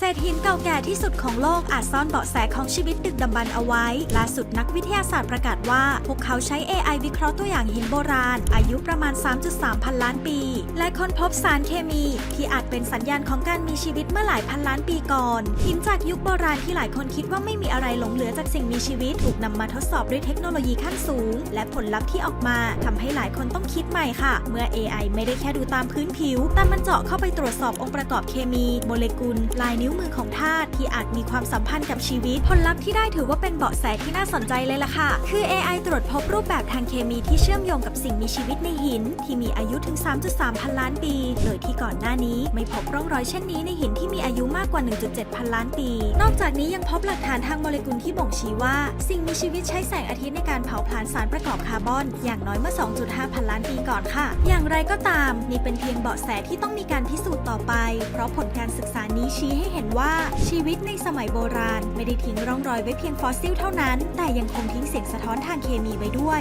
เศษหินเก่าแก่ที่สุดของโลกอาจซ่อนเบาะแสของชีวิตดึกดำบรรพ์เอาไว้ ล่าสุดนักวิทยาศาสตร์ประกาศว่า พวกเขาใช้ AI วิเคราะห์ตัวอย่างหินโบราณ อายุประมาณ 3.3 พันล้านปี และค้นพบสารเคมี ที่อาจเป็นสัญญาณของการมีชีวิตเมื่อหลายพันล้านปีก่อน หินจากยุคโบราณที่หลายคนคิดว่าไม่มีอะไรหลงเหลือจากสิ่งมีชีวิตถูกนำมาทดสอบด้วยเทคโนโลยีขั้นสูง และผลลัพธ์ที่ออกมาทำให้หลายคนต้องคิดใหม่ค่ะ เมื่อ AI ไม่ได้แค่ดูตามพื้นผิว แต่มันเจาะเข้าไปตรวจสอบองค์ประกอบเคมี โมเลกุล ลายนิ้ว้วมือของธาตุที่อาจมีความสัมพันธ์กับชีวิต ผลลัพธ์ที่ได้ถือว่าเป็นเบาะแสที่น่าสนใจเลยล่ะค่ะ คือ AI ตรวจพบรูปแบบทางเคมีที่เชื่อมโยงกับสิ่งมีชีวิตในหิน ที่มีอายุถึง 3.3 พันล้านปี โดยที่ก่อนหน้านี้ไม่พบร่องรอยเช่นนี้ในหินที่มีอายุมากกว่า 1.7 พันล้านปี นอกจากนี้ยังพบหลักฐานทางโมเลกุลที่บ่งชี้ว่า สิ่งมีชีวิตใช้แสงอาทิตย์ในการเผาผลาญสารประกอบคาร์บอน อย่างน้อยเมื่อ 2.5 พันล้านปีก่อนค่ะ อย่างไรก็ตามนี่เป็นเพียงเบาะแสที่ต้องมีการพิสูจน์ต่อไป เพราะผลการศึกษานี้ชี้ให้เห็นว่าชีวิตในสมัยโบราณไม่ได้ทิ้งร่องรอยไว้เพียงฟอสซิลเท่านั้น แต่ยังคงทิ้งเสียงสะท้อนทางเคมีไว้ด้วย